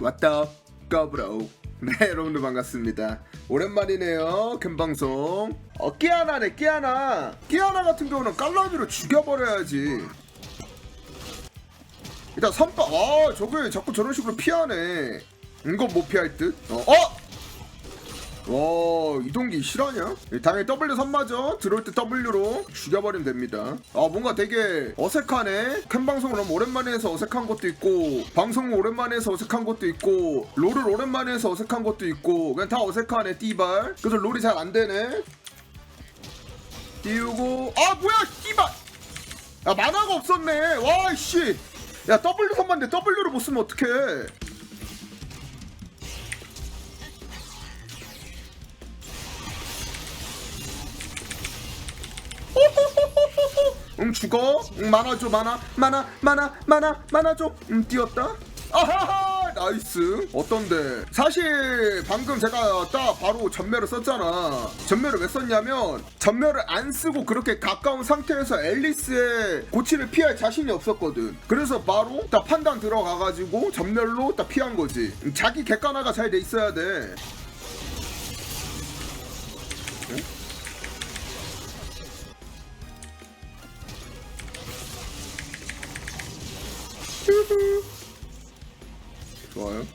왔다 까브로 네 여러분들 반갑습니다. 오랜만이네요 캠방송. 어 끼아나네 끼아나. 끼아나 같은 경우는 깔라비로 죽여버려야지. 일단 선바 아 저게 자꾸 저런 식으로 피하네. 이건 못 피할 듯? 어? 어? 와 이동기 실화냐? 당연히 W 선마저 들어올 때 W로 죽여버리면 됩니다. 아 뭔가 되게 어색하네. 캠 방송을 너무 오랜만에 해서 어색한 것도 있고 방송을 오랜만에 해서 어색한 것도 있고 롤을 오랜만에 해서 어색한 것도 있고 그냥 다 어색하네 띠발. 그래서 롤이 잘 안 되네. 띄우고 아 뭐야 띠발! 야 만화가 없었네. 와씨. 야 W 선만데 W를 못 쓰면 어떡해 응 죽어? 응 만화 줘 만화. 만화 만화 만화 만화 줘응 뛰었다? 아하하! 나이스. 어떤데? 사실 방금 제가 딱 바로 전멸을 썼잖아. 전멸을 왜 썼냐면 전멸을 안 쓰고 그렇게 가까운 상태에서 앨리스의 고치를 피할 자신이 없었거든. 그래서 바로 딱 판단 들어가가지고 전멸로 딱 피한 거지. 자기 객관화가 잘 돼 있어야 돼 좋아요.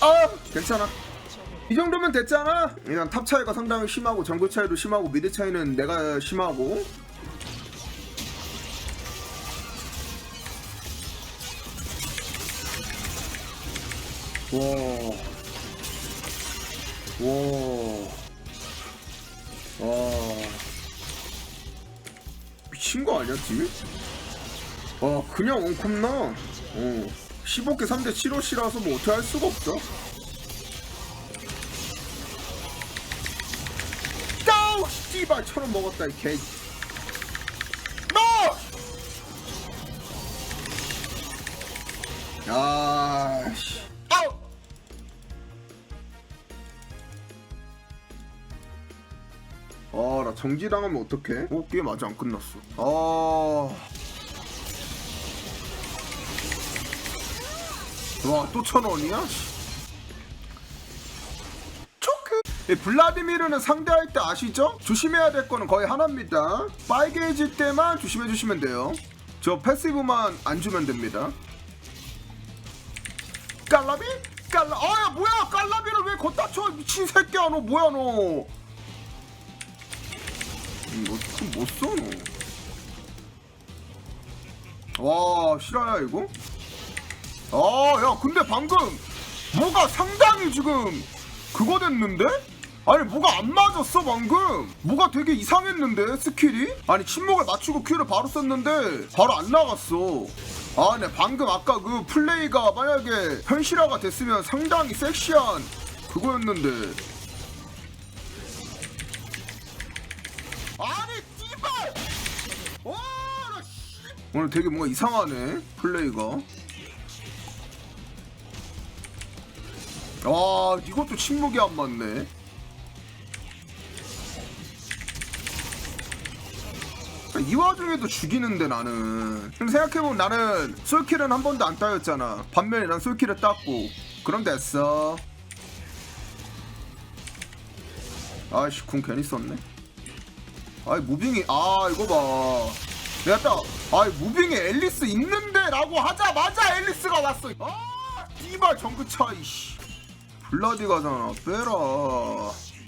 아, 괜찮아. 이 정도면 됐잖아. 그냥 탑 차이가 상당히 심하고 정글 차이도 심하고 미드 차이는 내가 심하고. 와. 와. 와. 미친 거 아니야, 팀? 와 그냥 원컵나 어 15개 3대 7호씨라서 뭐 어떻게 할 수가 없어 까우 씨발 천원 먹었다 이 개. 정지당하면 어떡해? 어 게임 아직 안 끝났어 아 와, 또 천 원이야? 초크! 이 블라디미르는 상대할 때 아시죠? 조심해야 될 거는 거의 하나입니다. 빨개질 때만 조심해 주시면 돼요. 저 패시브만 안 주면 됩니다. 깔라비? 깔라, 아야, 뭐야! 깔라비를 왜 걷다 쳐! 미친 새끼야, 너 뭐야, 너! 음, 뭐, 그럼 못 써, 너. 와, 실화야, 이거? 아, 야, 근데 방금 뭐가 상당히 지금 그거 됐는데? 아니, 뭐가 안 맞았어, 방금? 뭐가 되게 이상했는데, 스킬이? 아니, 침묵을 맞추고 큐를 바로 썼는데, 바로 안 나갔어. 아, 네, 방금 아까 그 플레이가 만약에 현실화가 됐으면 상당히 섹시한 그거였는데. 오늘 되게 뭔가 이상하네, 플레이가. 아 이것도 침묵이 안 맞네. 이 와중에도 죽이는데 나는. 근데 생각해보면 나는 솔킬은 한 번도 안 따였잖아. 반면에 난 솔킬을 땄고. 그럼 됐어. 아이씨 궁 괜히 썼네. 아이 무빙이 아 이거 봐 내가 딱 아이 무빙에 앨리스 있는데 라고 하자마자 앨리스가 왔어. 아 씨발 정크 차이 씨. 블라디 가잖아. 빼라.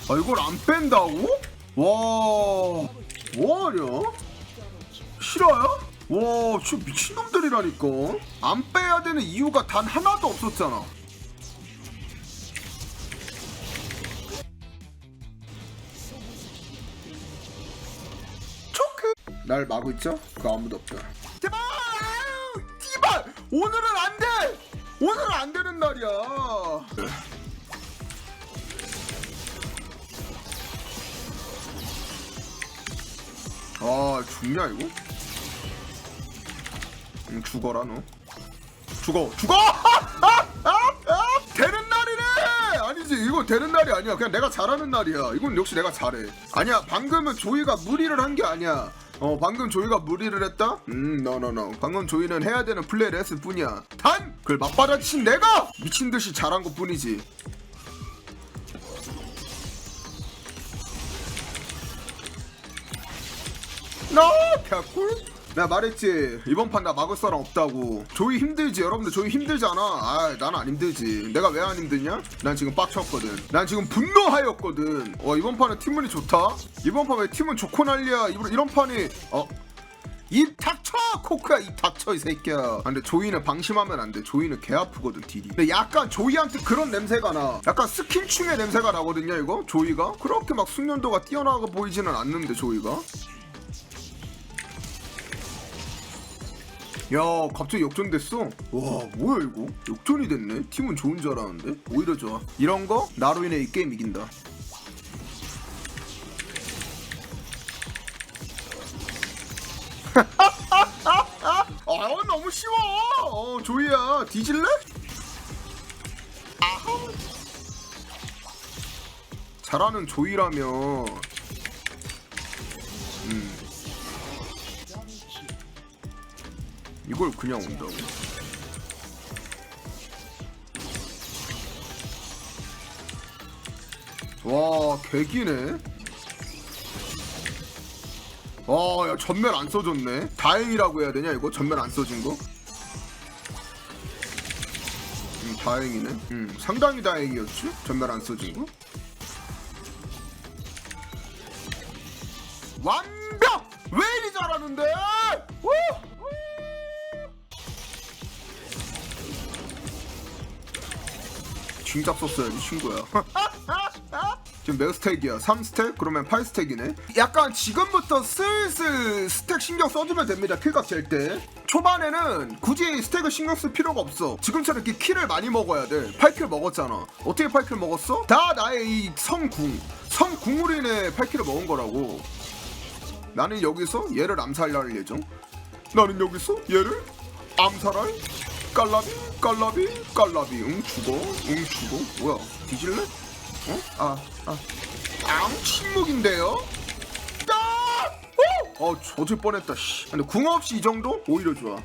아 이걸 안 뺀다고? 와. 뭐하냐? 실화야? 와 진짜 미친놈들이라니까. 안 빼야 되는 이유가 단 하나도 없었잖아 날 마고 있죠? 그거 아무도 없다 제발! 제발! 오늘은 안 돼! 오늘은 안 되는 날이야. 아 죽냐 이거? 응, 죽어라 너. 죽어 죽어! 되는 날이네! 아니지 이거 되는 날이 아니야. 그냥 내가 잘하는 날이야. 이건 역시 내가 잘해. 아니야 방금은 조이가 무리를 한 게 아니야 어 방금 조이가 무리를 했다? 음 노노노 방금 조이는 해야 되는 플레이를 했을 뿐이야 단! 그걸 맞받아친 내가 미친듯이 잘한 것 뿐이지 나 개꿀? 내가 말했지. 이번 판 나 막을 사람 없다고. 조이 힘들지 여러분들. 조이 힘들잖아. 아 나는 안 힘들지. 내가 왜 안 힘드냐? 난 지금 빡쳤거든. 난 지금 분노하였거든. 어 이번 판은 팀문이 좋다? 이번 판 왜 팀은 좋고 난리야? 이런, 이런 판이 어? 입 닥쳐! 코크야 입 닥쳐 이 새끼야. 아, 근데 조이는 방심하면 안돼. 조이는 개 아프거든 딜이. 근데 약간 조이한테 그런 냄새가 나. 약간 스킨충의 냄새가 나거든요 이거? 조이가? 그렇게 막 숙련도가 뛰어나가 보이지는 않는데 조이가 야 갑자기 역전 됐어? 와 뭐야 이거? 역전이 됐네? 팀은 좋은 줄 알았는데? 오히려 좋아. 이런 거 나로 인해 이 게임 이긴다. 아 너무 쉬워. 어 조이야 뒤질래? 잘하는 조이라면 이걸 그냥 온다고? 와 개기네. 와야 전멸 안 써줬네. 다행이라고 해야 되냐 이거? 전멸 안 써진 거? 음 다행이네. 음 상당히 다행이었지? 전멸 안 써진 거 징작 썼어야지 친구야. 지금 몇 스택이야? 3스택? 그러면 8스택이네. 약간 지금부터 슬슬 스택 신경 써주면 됩니다 킬각 잴때. 초반에는 굳이 스택을 신경 쓸 필요가 없어. 지금처럼 이렇게 킬을 많이 먹어야 돼. 8킬 먹었잖아. 어떻게 8킬 먹었어? 다 나의 이 성궁. 성궁으로 인해 8킬을 먹은 거라고. 나는 여기서 얘를 암살할 예정? 나는 여기서 얘를 암살할 깔라비 깔라비 깔라비 응 죽어 응 죽어 뭐야 뒤질래? 어? 아, 아. 앙 침묵인데요? 아! 어! 어, 젖을 뻔했다, 씨. 근데 궁 없이 이 정도? 오히려 좋아.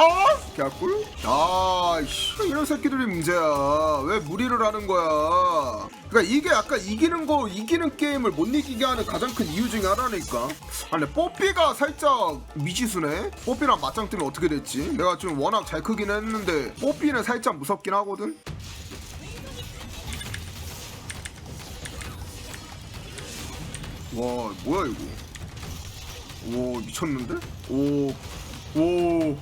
아! 개꿀? 아, 씨. 이런 새끼들이 문제야. 왜 무리를 하는 거야? 그니까 이게 약간 이기는 거, 이기는 게임을 못 이기게 하는 가장 큰 이유 중에 하나니까. 아, 근데 뽀삐가 살짝 미지수네? 뽀삐랑 맞짱 뜨면 어떻게 됐지? 내가 좀 워낙 잘 크긴 했는데, 뽀삐는 살짝 무섭긴 하거든? 와 뭐야 이거 오 미쳤는데? 오 오.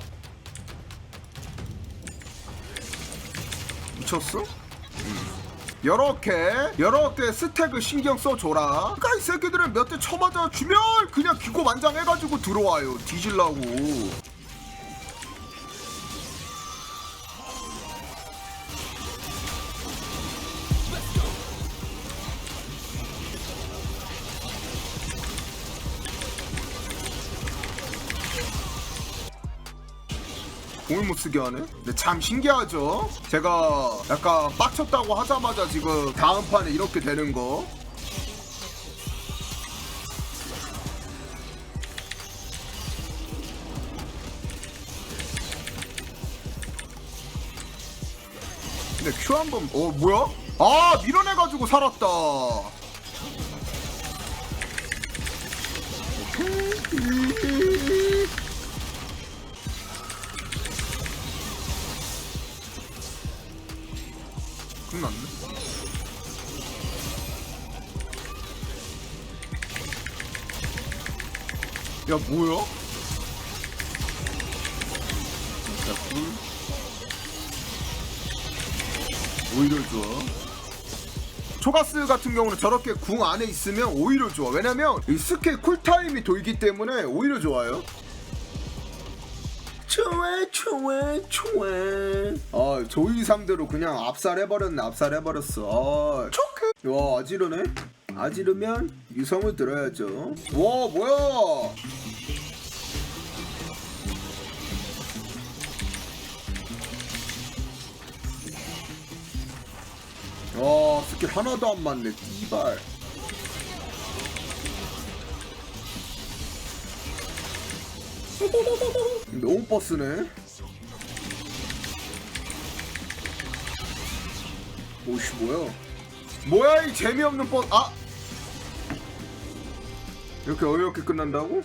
미쳤어? 음. 여렇게 여렇게 스택을 신경 써줘라 그니까 이 새끼들은 몇 대 쳐맞아 주면 그냥 기고만장해가지고 들어와요 뒤질라고 공을 못 쓰게 하네? 근데 참 신기하죠? 제가 약간 빡쳤다고 하자마자 지금 다음 판에 이렇게 되는 거. 근데 큐 한 번, 어, 뭐야? 아, 밀어내가지고 살았다. 끝났네. 야 뭐야? 자 꿀. 오히려 좋아. 초가스 같은 경우는 저렇게 궁 안에 있으면 오히려 좋아. 왜냐면 이 스킬 쿨타임이 돌기 때문에 오히려 좋아요. 좋아 좋아 좋아 아 조이 상대로 그냥 압살해버렸네 압살해버렸어 아 초크 와 아지르네 아지르면 유성을 들어야죠 와 뭐야 와 스킬 하나도 안 맞네 띠발 너무 버스네. 오씨 뭐야? 뭐야 이 재미없는 버스? 아 이렇게 어이없게 끝난다고?